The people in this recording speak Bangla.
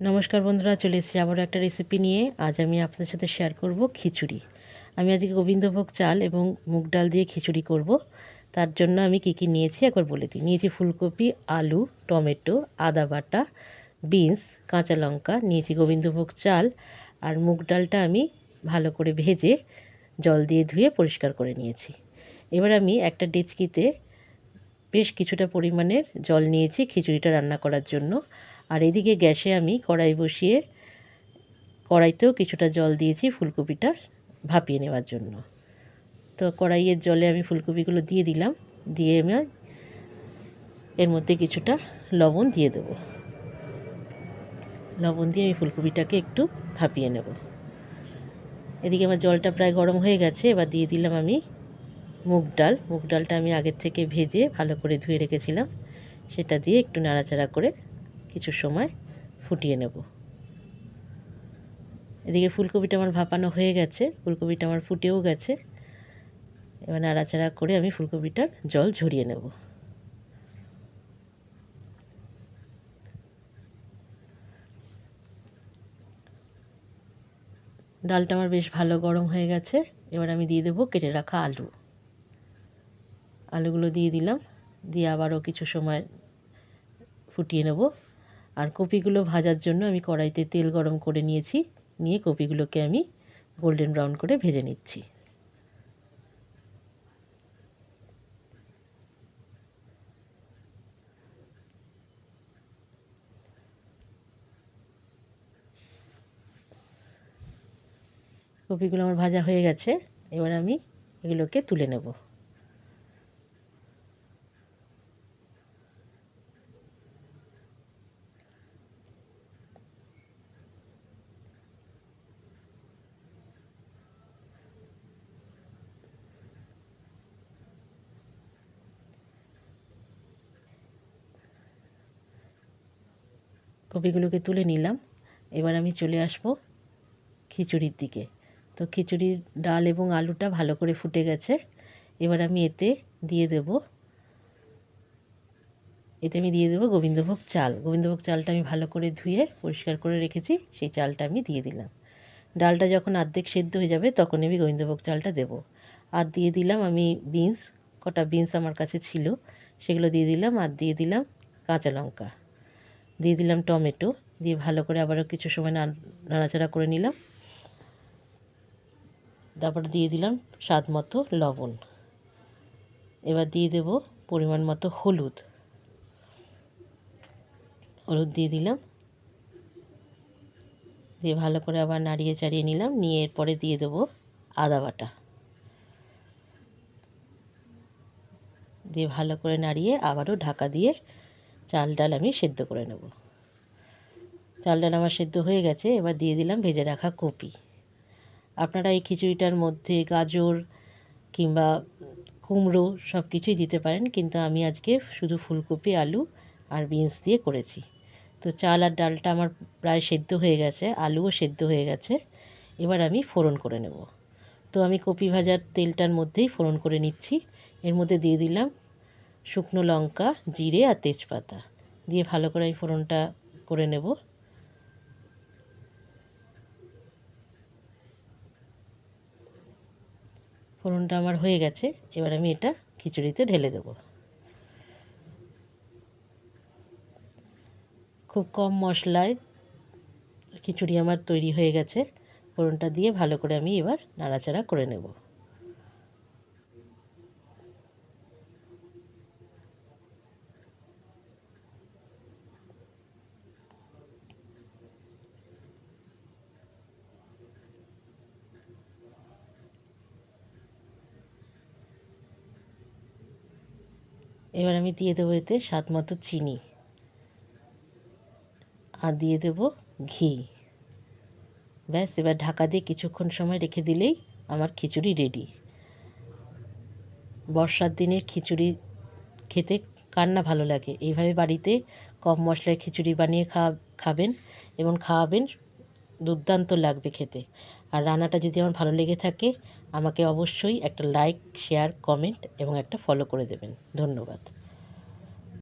নমস্কার বন্ধুরা, চলে এসেছি আবার একটা রেসিপি নিয়ে। আজ আমি আপনাদের সাথে শেয়ার করব খিচুড়ি। আমি আজকে গোবিন্দভোগ চাল এবং মুগ ডাল দিয়ে খিচুড়ি করব। তার জন্য আমি কি কি নিয়েছি একবার বলে দিই। নিয়েছি ফুলকপি, আলু, টমেটো, আদা বাটা, বিনস, কাঁচা লঙ্কা, নিয়েছি গোবিন্দভোগ চাল আর মুগ ডালটা আমি ভালো করে ভেজে জল দিয়ে ধুয়ে পরিষ্কার করে নিয়েছি। এবার আমি একটা ডেচকিতে বেশ কিছুটা পরিমাণের জল নিয়েছি খিচুড়িটা রান্না করার জন্য। আর এদিকে গ্যাসে আমি কড়াই বসিয়ে কড়াইতেও কিছুটা জল দিয়েছি ফুলকপিটা ভাপিয়ে নেওয়ার জন্য। তো কড়াইয়ের জলে আমি ফুলকপিগুলো দিয়ে দিলাম, দিয়ে আমি এর মধ্যে কিছুটা লবণ দিয়ে দেবো। লবণ দিয়ে আমি ফুলকপিটাকে একটু ভাপিয়ে নেব। এদিকে আমার জলটা প্রায় গরম হয়ে গেছে, এবার দিয়ে দিলাম আমি মুগ ডাল। মুগ ডালটা আমি আগের থেকে ভেজে ভালো করে ধুয়ে রেখেছিলাম, সেটা দিয়ে একটু নাড়াচাড়া করে কিছু সময় ফুটিয়ে নেব। এদিকে ফুলকপিটা আমার ভাপানো হয়ে গেছে, ফুলকপিটা আমার ফুটেও গেছে। এবার নাড়াচাড়া করে আমি ফুলকপিটার জল ঝরিয়ে নেব। ডালটা আমার বেশ ভালো গরম হয়ে গেছে, এবার আমি দিয়ে দেবো কেটে রাখা আলু। আলুগুলো দিয়ে দিলাম, দিয়ে আবারও কিছু সময় ফুটিয়ে নেব। আর কপিগুলো ভাজার জন্য আমি কড়াইতে তেল গরম করে নিয়েছি। নিয়ে কপিগুলোকে আমি গোল্ডেন ব্রাউন করে ভেজে নিচ্ছি। কপিগুলো আমার ভাজা হয়ে গেছে। এবার আমি এগুলোকে তুলে নেব। কপিগুলোকে তুলে নিলাম। এবার আমি চলে আসব খিচুড়ির দিকে। তো খিচুড়ির ডাল এবং আলুটা ভালো করে ফুটে গেছে। এবার আমি এতে দিয়ে দেব, এতে আমি দিয়ে দেবো গোবিন্দভোগ চাল। গোবিন্দভোগ চালটা আমি ভালো করে ধুয়ে পরিষ্কার করে রেখেছি, সেই চালটা আমি দিয়ে দিলাম। ডালটা যখন আর্ধেক সেদ্ধ হয়ে যাবে, তখন আমি গোবিন্দভোগ চালটা দেব। আর দিয়ে দিলাম আমি বিনস, কটা বিনস আমার কাছে ছিল, সেগুলো দিয়ে দিলাম। আর দিয়ে দিলাম কাঁচা লঙ্কা। দিয়ে দিলাম টমেটো, দিয়ে ভালো করে আবারও কিছু সময় নাড়াচাড়া করে নিলাম। তারপর দিয়ে দিলাম স্বাদ মতো লবণ। এবার দিয়ে দেব পরিমাণ মতো হলুদ। হলুদ দিয়ে দিলাম। দিয়ে ভালো করে আবার নাড়িয়ে চাড়িয়ে নিলাম, নিয়ে এরপরে দিয়ে দেবো আদা বাটা। দিয়ে ভালো করে নাড়িয়ে আবারও ঢাকা দিয়ে চাল ডাল আমি সেদ্ধ করে নেব। চাল ডাল আমার সেদ্ধ হয়ে গেছে, এবার দিয়ে দিলাম ভেজে রাখা কপি। আপনারা এই খিচুড়িটার মধ্যে গাজর কিংবা কুমড়ো সব কিছুই দিতে পারেন, কিন্তু আমি আজকে শুধু ফুলকপি, আলু আর বিনস দিয়ে করেছি। তো চাল আর ডালটা আমার প্রায় সেদ্ধ হয়ে গেছে, আলুও সেদ্ধ হয়ে গেছে, এবার আমি ফোড়ন করে নেব। তো আমি কপি ভাজার তেলটার মধ্যেই ফোড়ন করে নিচ্ছি, এর মধ্যে দিয়ে দিলাম শুকনো লঙ্কা, জিরে আর তেজপাতা। দিয়ে ভালো করে আমি ফোড়নটা করে নেব। ফোড়নটা আমার হয়ে গেছে। এবার আমি এটা খিচুড়িতে ঢেলে দেব। খুব কম মশলায় খিচুড়ি আমার তৈরি হয়ে গেছে। ফোড়নটা দিয়ে ভালো করে আমি এবার নাড়াচাড়া করে নেব। এবার আমি দিয়ে দেবো এতে স্বাদ মতো চিনি। আর দিয়ে দেব ঘি। ব্যাস, এবার ঢাকা দিয়ে কিছুক্ষণ সময় রেখে দিলেই আমার খিচুড়ি রেডি বর্ষার দিনের খিচুড়ি খেতে কার না ভালো লাগে? এইভাবে বাড়িতে কম মশলায় খিচুড়ি বানিয়ে খাওয়া খাবেন এবং খাওয়াবেন দুর্দান্ত লাগবে খেতে। আর রান্নাটা যদি আমার ভালো লেগে থাকে, আমাকে অবশ্যই একটা লাইক শেয়ার কমেন্ট এবং একটা ফলো করে দেবেন। ধন্যবাদ।